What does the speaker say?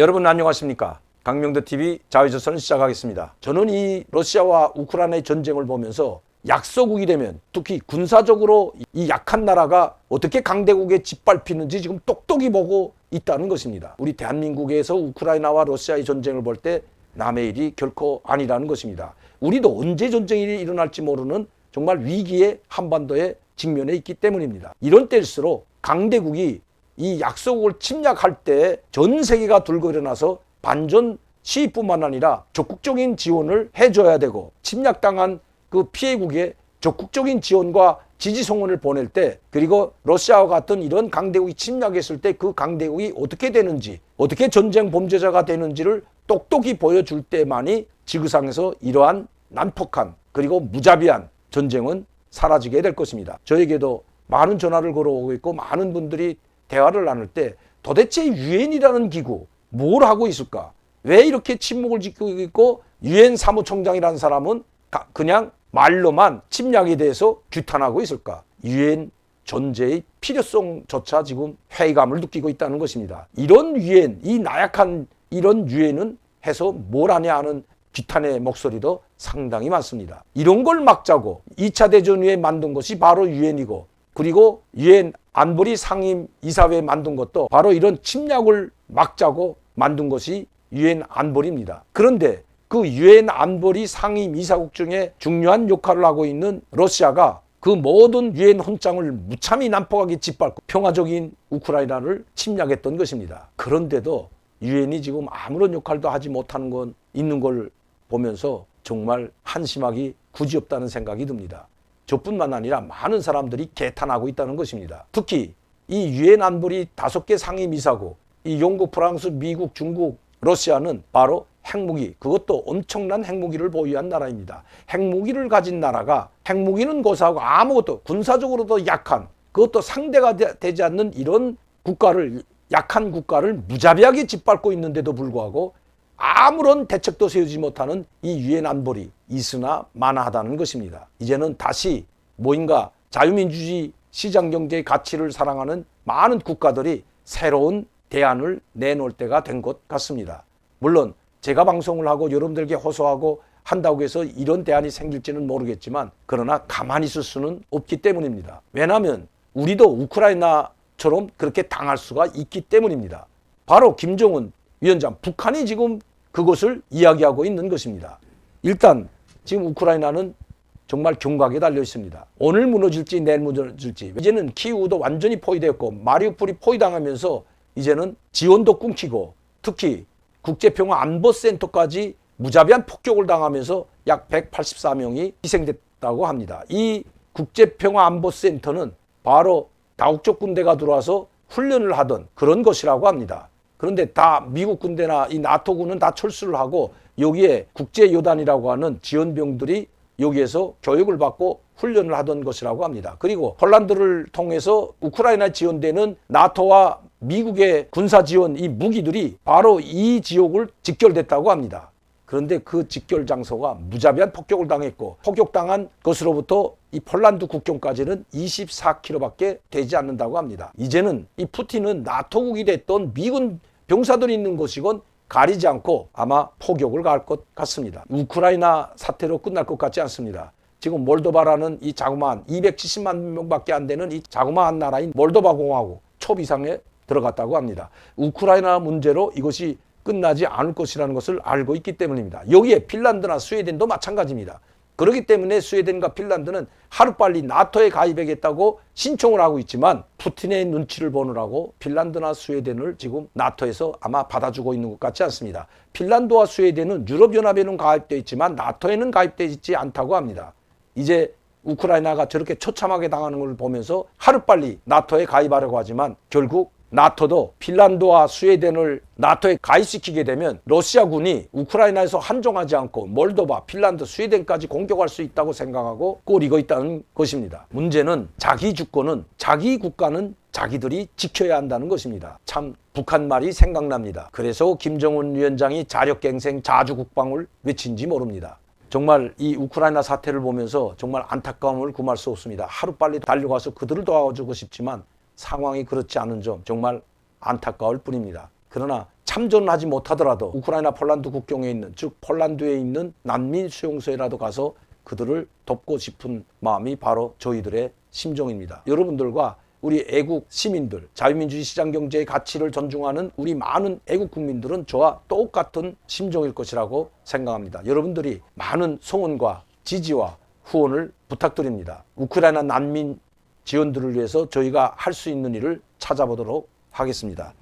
여러분 안녕하십니까? 강명도 TV 자유조선 시작하겠습니다. 저는 이 러시아와 우크라이나의 전쟁을 보면서 약소국이 되면 특히 군사적으로 이 약한 나라가 어떻게 강대국에 짓밟히는지 지금 똑똑히 보고 있다는 것입니다. 우리 대한민국에서 우크라이나와 러시아의 전쟁을 볼 때 남의 일이 결코 아니라는 것입니다. 우리도 언제 전쟁이 일어날지 모르는 정말 위기의 한반도에 직면해 있기 때문입니다. 이런 때일수록 강대국이 이 약소국을 침략할 때 전 세계가 들고 일어나서 반전 시위뿐만 아니라 적극적인 지원을 해줘야 되고 침략당한 그 피해국에 적극적인 지원과 지지 송원을 보낼 때 그리고 러시아와 같은 이런 강대국이 침략했을 때 그 강대국이 어떻게 되는지 어떻게 전쟁 범죄자가 되는지를 똑똑히 보여줄 때만이 지구상에서 이러한 난폭한 그리고 무자비한 전쟁은 사라지게 될 것입니다. 저에게도 많은 전화를 걸어오고 있고 많은 분들이 대화를 나눌 때 도대체 유엔이라는 기구 뭘 하고 있을까? 왜 이렇게 침묵을 지키고 있고 유엔 사무총장이라는 사람은 가- 그냥 말로만 침략에 대해서 규탄하고 있을까? 유엔 존재의 필요성조차 지금 회의감을 느끼고 있다는 것입니다. 이런 유엔, 이 나약한 이런 유엔은 해서 뭘 하냐 하는 규탄의 목소리도 상당히 많습니다. 이런 걸 막자고 2차 대전 후에 만든 것이 바로 유엔이고 그리고 유엔 안보리 상임 이사회 만든 것도 바로 이런 침략을 막자고 만든 것이 유엔 안보리입니다. 그런데 그 유엔 안보리 상임 이사국 중에 중요한 역할을 하고 있는 러시아가 그 모든 유엔 헌장을 무참히 난폭하게 짓밟고 평화적인 우크라이나를 침략했던 것입니다. 그런데도 유엔이 지금 아무런 역할도 하지 못하는 건 있는 걸 보면서 정말 한심하기 굳이 없다는 생각이 듭니다. 저뿐만 아니라 많은 사람들이 개탄하고 있다는 것입니다. 특히 이 유엔 안보리 다섯 개 상임 이사국, 이 영국, 프랑스, 미국, 중국, 러시아는 바로 핵무기, 그것도 엄청난 핵무기를 보유한 나라입니다. 핵무기를 가진 나라가 핵무기는 고사하고 아무것도 군사적으로도 약한, 그것도 상대가 되- 되지 않는 이런 국가를 약한 국가를 무자비하게 짓밟고 있는데도 불구하고 아무런 대책도 세우지 못하는 이 유엔 안보리 있으나 마나하다는 것입니다. 이제는 다시 뭐인가 자유민주주의 시장 경제의 가치를 사랑하는 많은 국가들이 새로운 대안을 내놓을 때가 된 것 같습니다. 물론 제가 방송을 하고 여러분들께 호소하고 한다고 해서 이런 대안이 생길지는 모르겠지만 그러나 가만히 있을 수는 없기 때문입니다. 왜냐하면 우리도 우크라이나처럼 그렇게 당할 수가 있기 때문입니다. 바로 김정은 위원장, 북한이 지금 그것을 이야기하고 있는 것입니다. 일단 지금 우크라이나는 정말 경각에 달려 있습니다. 오늘 무너질지 내일 무너질지 이제는 키우도 완전히 포위되었고 마리우폴이 포위당하면서 이제는 지원도 끊기고 특히 국제평화안보센터까지 무자비한 폭격을 당하면서 약 184명이 희생됐다고 합니다. 이 국제평화안보센터는 바로 다국적 군대가 들어와서 훈련을 하던 그런 것이라고 합니다. 그런데 다 미국 군대나 이 나토군은 다 철수를 하고 여기에 국제요단이라고 하는 지원병들이 여기에서 교육을 받고 훈련을 하던 것이라고 합니다. 그리고 폴란드를 통해서 우크라이나 지원되는 나토와 미국의 군사 지원 이 무기들이 바로 이 지역을 직결됐다고 합니다. 그런데 그 직결 장소가 무자비한 폭격을 당했고 폭격당한 것으로부터 이 폴란드 국경까지는 24km밖에 되지 않는다고 합니다. 이제는 이 푸틴은 나토국이 됐던 미군 병사들이 있는 곳이건 가리지 않고 아마 포격을 가할 것 같습니다. 우크라이나 사태로 끝날 것 같지 않습니다. 지금 몰도바라는 이 자그마한 270만 명밖에 안 되는 이 자그마한 나라인 몰도바 공화국 초비상에 들어갔다고 합니다. 우크라이나 문제로 이것이 끝나지 않을 것이라는 것을 알고 있기 때문입니다. 여기에 핀란드나 스웨덴도 마찬가지입니다. 그렇기 때문에 스웨덴과 핀란드는 하루빨리 나토에 가입하겠다고 신청을 하고 있지만 푸틴의 눈치를 보느라고 핀란드나 스웨덴을 지금 나토에서 아마 받아주고 있는 것 같지 않습니다. 핀란드와 스웨덴은 유럽연합에는 가입되어 있지만 나토에는 가입되어 있지 않다고 합니다. 이제 우크라이나가 저렇게 처참하게 당하는 걸 보면서 하루빨리 나토에 가입하려고 하지만 결국 나토도 핀란드와 스웨덴을 나토에 가입시키게 되면 러시아군이 우크라이나에서 한정하지 않고 몰도바, 핀란드, 스웨덴까지 공격할 수 있다고 생각하고 꼬리고 있다는 것입니다. 문제는 자기 주권은 자기 국가는 자기들이 지켜야 한다는 것입니다. 참 북한 말이 생각납니다. 그래서 김정은 위원장이 자력갱생 자주국방을 외친지 모릅니다. 정말 이 우크라이나 사태를 보면서 정말 안타까움을 금할 수 없습니다. 하루빨리 달려가서 그들을 도와주고 싶지만 상황이 그렇지 않은 점 정말 안타까울 뿐입니다. 그러나 참전하지 못하더라도 우크라이나 폴란드 국경에 있는 즉 폴란드에 있는 난민 수용소에라도 가서 그들을 돕고 싶은 마음이 바로 저희들의 심정입니다. 여러분들과 우리 애국 시민들, 자유민주주의 시장경제의 가치를 존중하는 우리 많은 애국 국민들은 저와 똑같은 심정일 것이라고 생각합니다. 여러분들이 많은 성원과 지지와 후원을 부탁드립니다. 우크라이나 난민 지원들을 위해서 저희가 할 수 있는 일을 찾아보도록 하겠습니다.